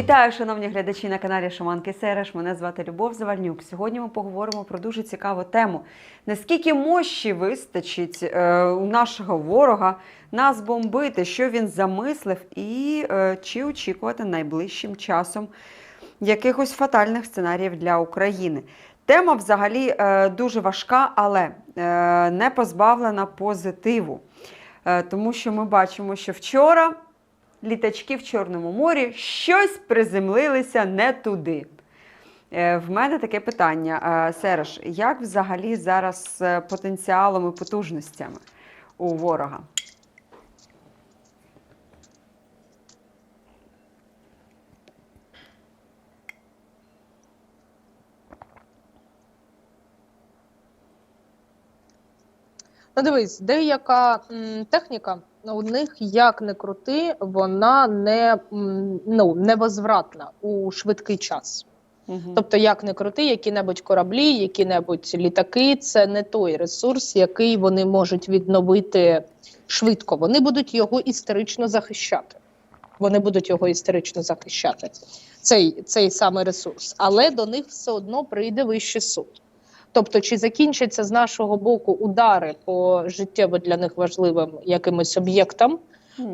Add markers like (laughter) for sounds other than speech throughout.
Вітаю, шановні глядачі на каналі Шаманки Сереш. Мене звати Любов Завальнюк. Сьогодні ми поговоримо про дуже цікаву тему. Наскільки мощі вистачить е, у нашого ворога нас бомбити, що він замислив, і е, чи очікувати найближчим часом якихось фатальних сценаріїв для України. Тема взагалі е, дуже важка, але е, не позбавлена позитиву. Е, тому що ми бачимо, що вчора літачки в Чорному морі щось приземлилися не туди. Е, В мене таке питання, Е, Сереж, як взагалі зараз з потенціалом потужностями у ворога? Ну, дивись, деяка м, техніка у них як не крути, вона не м, ну невозвратна у швидкий час. Угу. Тобто, як не крути, які-небудь кораблі, які-небудь літаки, це не той ресурс, який вони можуть відновити швидко. Вони будуть його історично захищати. Вони будуть його історично захищати. Цей, цей саме ресурс, але до них все одно прийде вищий суд. Тобто, чи закінчаться з нашого боку удари по життєво для них важливим якимось об'єктам,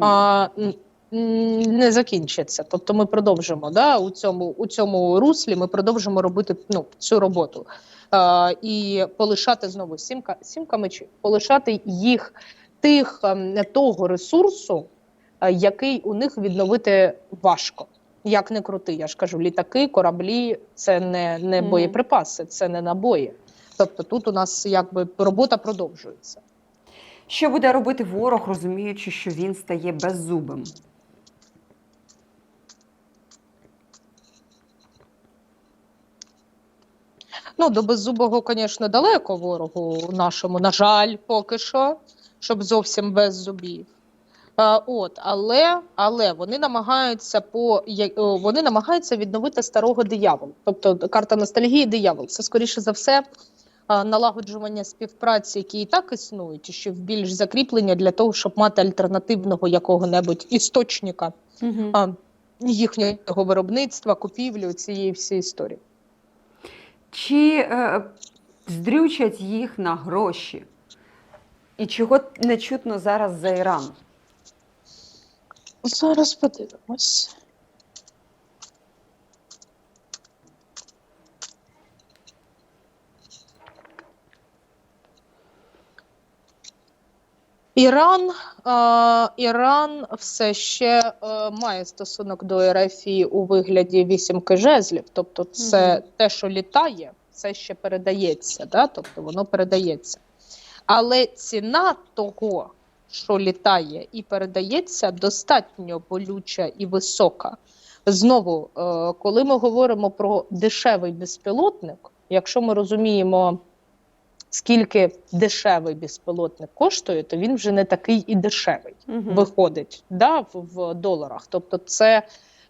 а, м, м, не закінчиться. Тобто ми продовжимо да, у, цьому, у цьому руслі, ми продовжимо робити ну, цю роботу. А, і полишати знову сімка, сімка мечів, полишати їх тих ем, того ресурсу, е, який у них відновити важко. Як не крути, я ж кажу, літаки, кораблі це не, не боєприпаси, це не набої. Тобто тут у нас якби робота продовжується. Що буде робити ворог, розуміючи, що він стає беззубим? Ну, до беззубого, звісно, далеко ворогу нашому, на жаль, поки що, щоб зовсім без зубів. А, от, але, але вони намагаються по вони намагаються відновити старого диявола. Тобто карта ностальгії диявол. Це скоріше за все налагоджування співпраці, які і так існують, і ще в більш закріплення для того, щоб мати альтернативного якого-небудь істочника Угу. їхнього виробництва, купівлі цієї всієї історії. Чи е, здрючать їх на гроші? І чого не чутно зараз за Іран? Зараз подивимось. Іран, е, Іран все ще е, має стосунок до РФ у вигляді вісімки жезлів. Тобто, це Мгм. те, що літає, це ще передається. Да? Тобто воно передається. Але ціна того, що літає і передається, достатньо болюча і висока. Знову, е, коли ми говоримо про дешевий безпілотник, якщо ми розуміємо, скільки дешевий безпілотник коштує, то він вже не такий і дешевий Угу. виходить да, в, в доларах. Тобто, це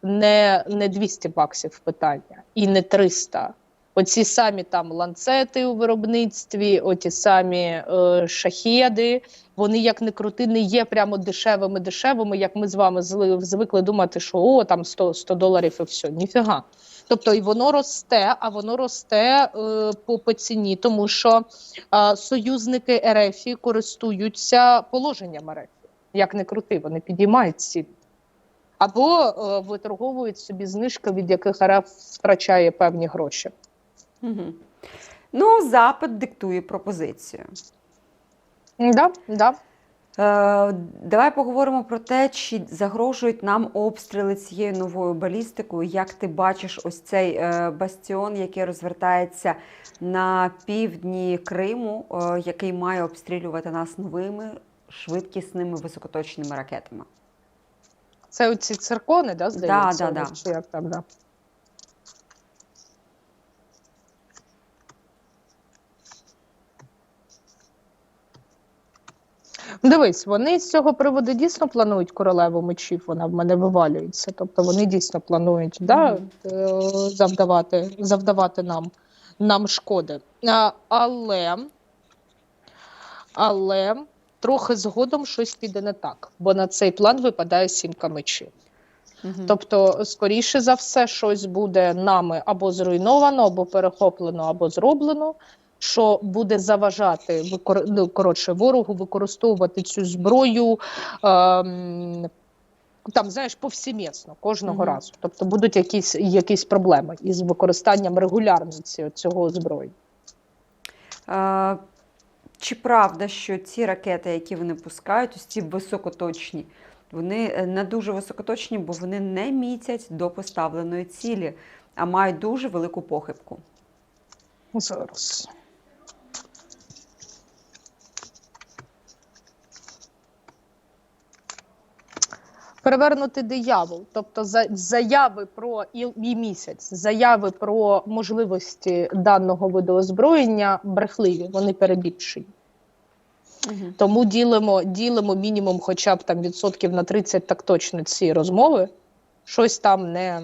не, не 200 баксів питання і не 300. Оці самі там ланцети у виробництві, оті самі е, шахеди, вони як не крути, не є прямо дешевими дешевими, як ми з вами звикли думати, що о, там 100, 100 доларів і все. Ніфіга. Тобто і воно росте, а воно росте е, по, по ціні, тому що е, союзники РФ користуються положенням РФ. Як не крути, вони підіймають ціни. Або е, виторговують собі знижки, від яких РФ втрачає певні гроші. Угу. Ну, запит диктує пропозицію. Да, да. Е, давай поговоримо про те, чи загрожують нам обстріли цією новою балістикою. Як ти бачиш ось цей е, бастіон, який розвертається на півдні Криму, е, який має обстрілювати нас новими швидкісними високоточними ракетами? Це оці циркони, да, здається? Да, да, да. Чи як там, да. Дивись, вони з цього приводу дійсно планують королеву мечів, вона в мене вивалюється. Тобто вони дійсно планують да, е, завдавати, завдавати нам, нам шкоди. А, але, але трохи згодом щось піде не так, бо на цей план випадає сімка мечів. Тобто, скоріше за все, щось буде нами або зруйновано, або перехоплено, або зроблено, що буде заважати ну, коротше, ворогу використовувати цю зброю. Ем... Там, знаєш, повсімісно кожного Мгм. разу. Тобто будуть якісь, якісь проблеми із використанням регулярності цього озброєння. Е, Чи правда, що ці ракети, які вони пускають, ось ці високоточні, вони е, не дуже високоточні, бо вони не мітять до поставленої цілі, а мають дуже велику похибку. Зараз. Перевернути диявол, тобто за- заяви про і, і місяць, заяви про можливості даного виду озброєння брехливі, вони перебільшені. Тому ділимо, ділимо мінімум, хоча б там відсотків на 30 так точно ці розмови. Щось там не,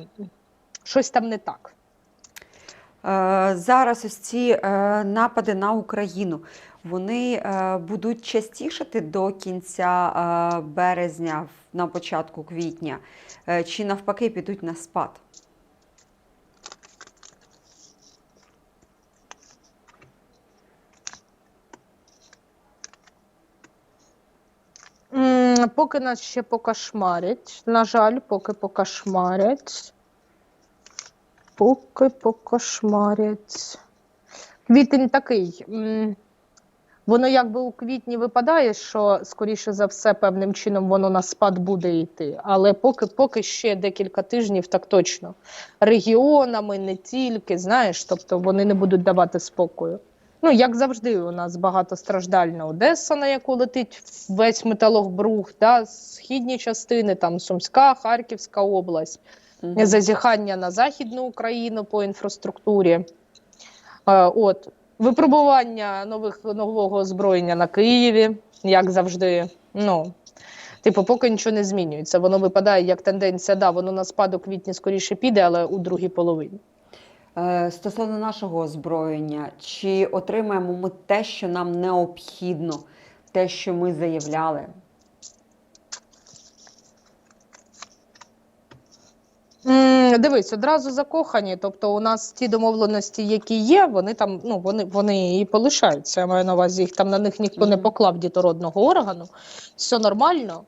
щось там не так. Е, Зараз ось ці е, напади на Україну вони е, будуть частішати до кінця березня, на початку квітня, чи навпаки підуть на спад? Поки нас ще покошмарять. На жаль, поки покошмарять. Поки покошмарять. Квітень такий. Воно якби у квітні випадає, що скоріше за все, певним чином воно на спад буде йти. Але поки, поки ще декілька тижнів, так точно. Регіонами не тільки, знаєш, тобто вони не будуть давати спокою. Ну, як завжди, у нас багатостраждальна Одеса, на яку летить весь металобрух, да, східні частини, там Сумська, Харківська область, Мгм. зазіхання на Західну Україну по інфраструктурі. Е, от. Випробування нових, нового озброєння на Києві, як завжди. Ну, типу, поки нічого не змінюється. Воно випадає як тенденція, да, воно на спад у квітні скоріше піде, але у другій половині. Е, Стосовно нашого озброєння, чи отримаємо ми те, що нам необхідно, те, що ми заявляли? Дивись, одразу закохані. Тобто, у нас ті домовленості, які є, вони там ну вони, вони і полишаються. Я маю на увазі, їх там на них ніхто не поклав дітородного органу. Все нормально.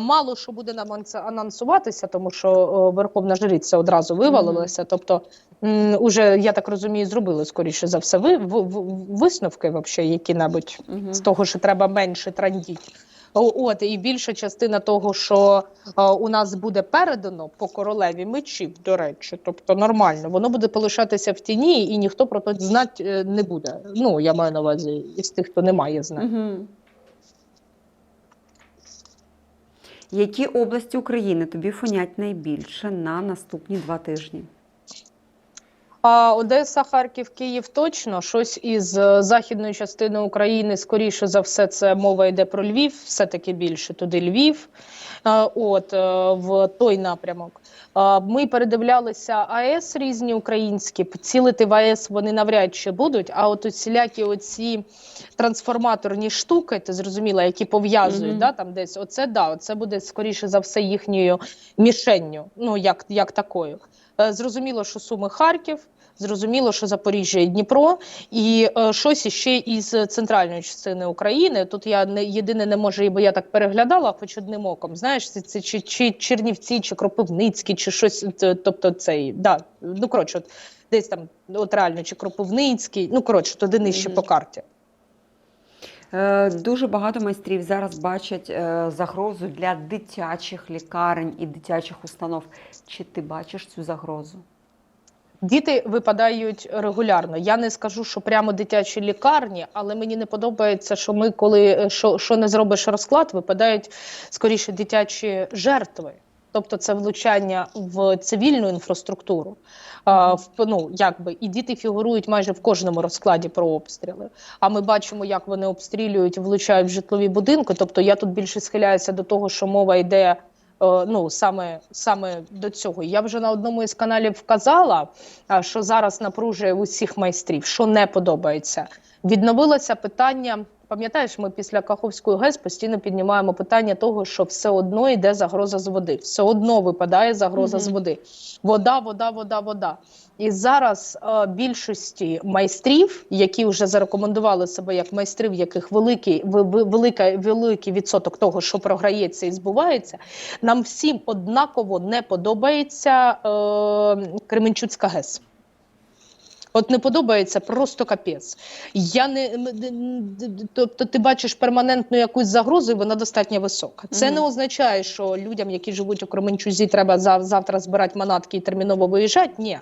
Мало що буде нам анонсуватися, тому що о, Верховна Жриця одразу вивалилася. Тобто, м, уже я так розумію, зробили скоріше за все ви, в, в- висновки, вообще, які-небудь Мгм. з того, що треба менше трандіть. От і більша частина того, що е, у нас буде передано по королеві мечів, до речі, тобто нормально, воно буде полишатися в тіні, і ніхто про це знати е, не буде. Ну я маю на увазі із тих, хто не має знати. Мгм. Які області України тобі фонять найбільше на наступні два тижні? А Одеса, Харків, Київ точно щось із е, західної частини України, скоріше за все, це мова йде про Львів, все таки більше туди Львів. Е, От е, в той напрямок. Ми передивлялися АЕС різні українські. Цілити в АЕС вони навряд чи будуть. А от усілякі оці трансформаторні штуки, ти зрозуміла, які пов'язують, Мгм. да, там десь оце да, оце буде скоріше за все їхньою мішенню, ну як, як такою. Е, Зрозуміло, що Суми Харків, зрозуміло, що Запоріжжя і Дніпро, і е, щось іще із центральної частини України. Тут я не єдине не можу, бо я так переглядала, хоч одним оком. Знаєш, це, це чи, чи Чернівці, чи Кропивницький, чи щось. Тобто цей да, ну коротше, от десь там, от реально, чи Кропивницький, ну коротше, туди нижче Мгм. по карті. Е, Дуже багато майстрів зараз бачать е, загрозу для дитячих лікарень і дитячих установ. Чи ти бачиш цю загрозу? Діти випадають регулярно. Я не скажу, що прямо дитячі лікарні, але мені не подобається, що ми, коли е, що, що не зробиш розклад, випадають скоріше дитячі жертви. Тобто це влучання в цивільну інфраструктуру. А, в, ну, якби, і діти фігурують майже в кожному розкладі про обстріли. А ми бачимо, як вони обстрілюють, влучають в житлові будинки. Тобто я тут більше схиляюся до того, що мова йде е, ну, саме, саме до цього. Я вже на одному із каналів вказала, а, що зараз напружує усіх майстрів, що не подобається. Відновилося питання Пам'ятаєш, ми після Каховської ГЕС постійно піднімаємо питання того, що все одно йде загроза з води, все одно випадає загроза Мгм. з води. Вода, вода, вода, вода. І зараз е, більшості майстрів, які вже зарекомендували себе як майстри, в яких великий, ви- велика, великий відсоток того, що програється і збувається, нам всім однаково не подобається е, Кременчуцька ГЕС. От не подобається просто капець. Я не тобто ти бачиш перманентну якусь загрозу, і вона достатньо висока. Це Мгм. не означає, що людям, які живуть у Кременчузі, треба зав- завтра збирати манатки і терміново виїжджати. Ні,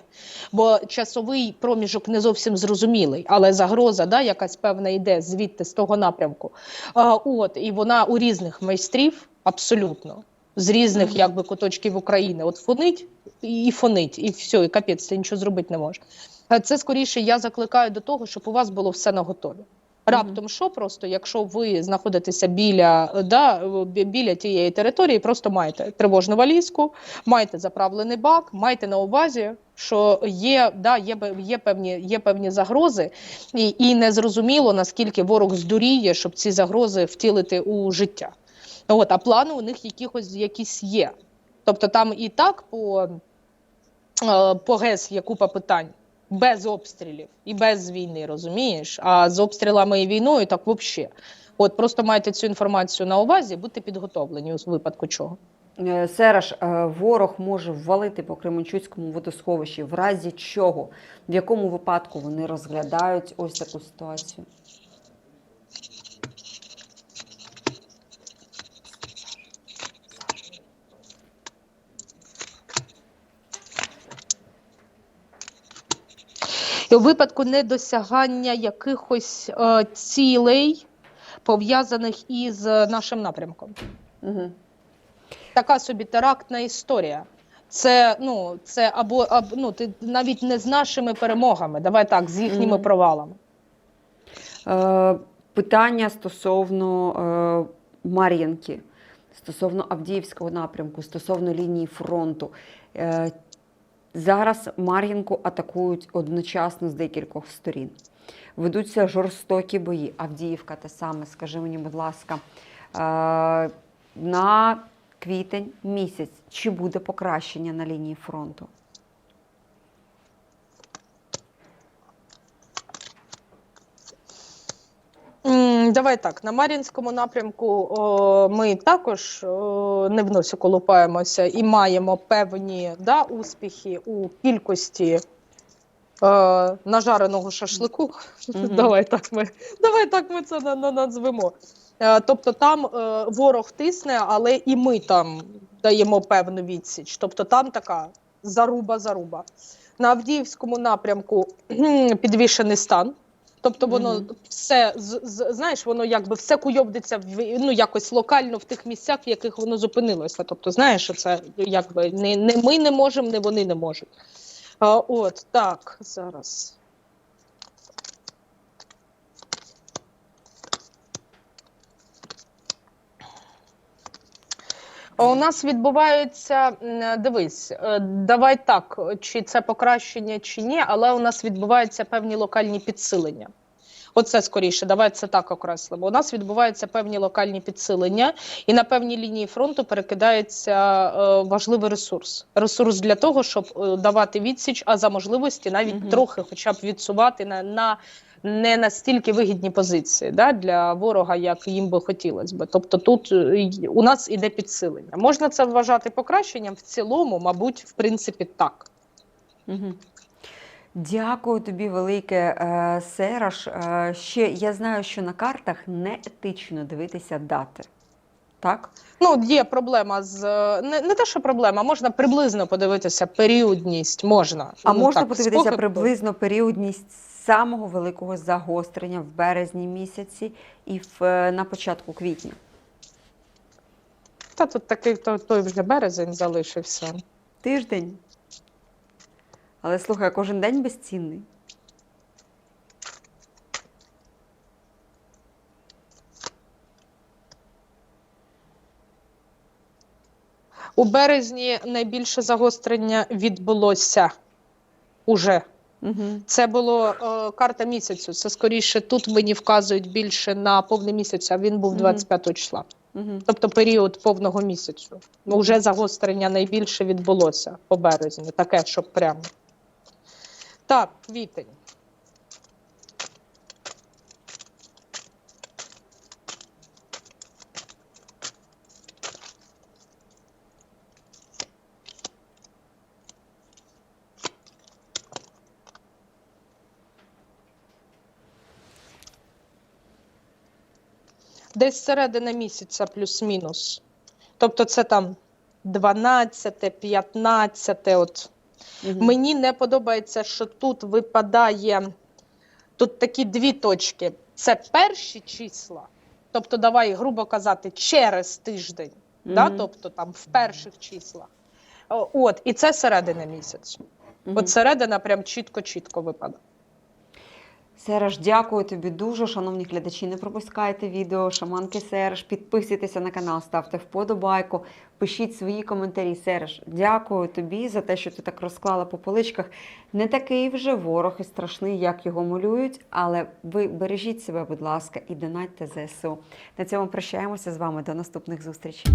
бо часовий проміжок не зовсім зрозумілий, але загроза, да, якась певна йде звідти з того напрямку. А, от і вона у різних майстрів абсолютно. З різних якби куточків України, от фонить і і фонить, і все, і капець, ти нічого зробити не можеш. Е, Це скоріше я закликаю до того, щоб у вас було все на готові. Раптом що просто, якщо ви знаходитеся біля, е, да, біля тієї території, просто маєте тривожну валізку, маєте заправлений бак, маєте на увазі, що є, да, є, є, певні, є певні загрози, і, і незрозуміло, наскільки ворог здуріє, щоб ці загрози втілити у життя. От, а плани у них якихось якісь є. Тобто там і так по, е, по ГЕС є купа питань. Без обстрілів і без війни, розумієш? А з обстрілами і війною так взагалі. От просто майте цю інформацію на увазі, будьте підготовлені у випадку чого. Е, Сераж, е, ворог може ввалити по Кременчуцькому водосховищі. В разі чого? В якому випадку вони розглядають ось таку ситуацію? І у випадку недосягання якихось е, цілей, пов'язаних із е, нашим напрямком. Угу. Така собі терактна історія. Це ну це або, або ну ти навіть не з нашими перемогами, давай так, з їхніми Мгм. провалами. Е, питання стосовно е, Мар'їнки, стосовно Авдіївського напрямку, стосовно лінії фронту. Е, зараз Мар'їнку атакують одночасно з декількох сторін. Ведуться жорстокі бої. Авдіївка те саме, скажи мені, будь ласка, е, на квітень місяць чи буде покращення на лінії фронту? М, Давай так, на Мар'їнському напрямку о, ми також о, не в носі колупаємося і маємо певні да, успіхи у кількості е, нажареного шашлику. Мгм. (laughs) Давай так ми, давай так ми це на, на, назвемо. Е, тобто там е, ворог тисне, але і ми там даємо певну відсіч. Тобто там така заруба-заруба. На Авдіївському напрямку підвішений стан. Тобто воно Мгм. все з, з- знаєш, воно якби все куйовдиться в ну якось локально в тих місцях, в яких воно зупинилося. Тобто, знаєш, що це якби не, не ми не можемо, не вони не можуть. А, от так зараз. У нас відбувається, дивись, е, давай так, чи це покращення, чи ні, але у нас відбуваються певні локальні підсилення. Оце скоріше, давай це так окреслимо. У нас відбуваються певні локальні підсилення, і на певній лінії фронту перекидається е, важливий ресурс. Ресурс для того, щоб е, давати відсіч, а за можливості навіть Мгм. трохи, хоча б відсувати на, на не настільки вигідні позиції да, для ворога, як їм би хотілося би. Тобто тут е, у нас іде підсилення. Можна це вважати покращенням в цілому, мабуть, в принципі, так. Угу. Дякую тобі велике, е, Сераш. Е, Ще я знаю, що на картах не етично дивитися дати. Так? Ну, є проблема з не, не те, що проблема, можна приблизно подивитися періодність. Можна. А Ну, можна так, подивитися спогад- приблизно періодність самого великого загострення в березні місяці і в, е, на початку квітня. Та тут такий то, той вже березень залишився. Тиждень. Але слухай, кожен день безцінний. У березні найбільше загострення відбулося уже. Угу. Це було е, карта місяцю. Це скоріше тут мені вказують більше на повний місяць, а він був Мгм. 25 числа. Угу. Тобто період повного місяцю. Ну, вже загострення найбільше відбулося по березні. Таке, щоб прямо. Так, квітень. Десь середина місяця плюс-мінус. Тобто це там 12, 15, от Угу. Мені не подобається, що тут випадає тут такі дві точки. Це перші числа, тобто, давай, грубо казати, через тиждень, да? Тобто там в перших числах. От, і це середина місяця. Мгм. От середина прям чітко-чітко випадає. Сереж, дякую тобі дуже, шановні глядачі. Не пропускайте відео Шаманки Сереж. Підписуйтеся на канал, ставте вподобайку, пишіть свої коментарі. Сереж, дякую тобі за те, що ти так розклала по поличках. Не такий вже ворог і страшний, як його малюють, але ви бережіть себе, будь ласка, і донатьте ЗСУ. На цьому прощаємося з вами. До наступних зустрічей.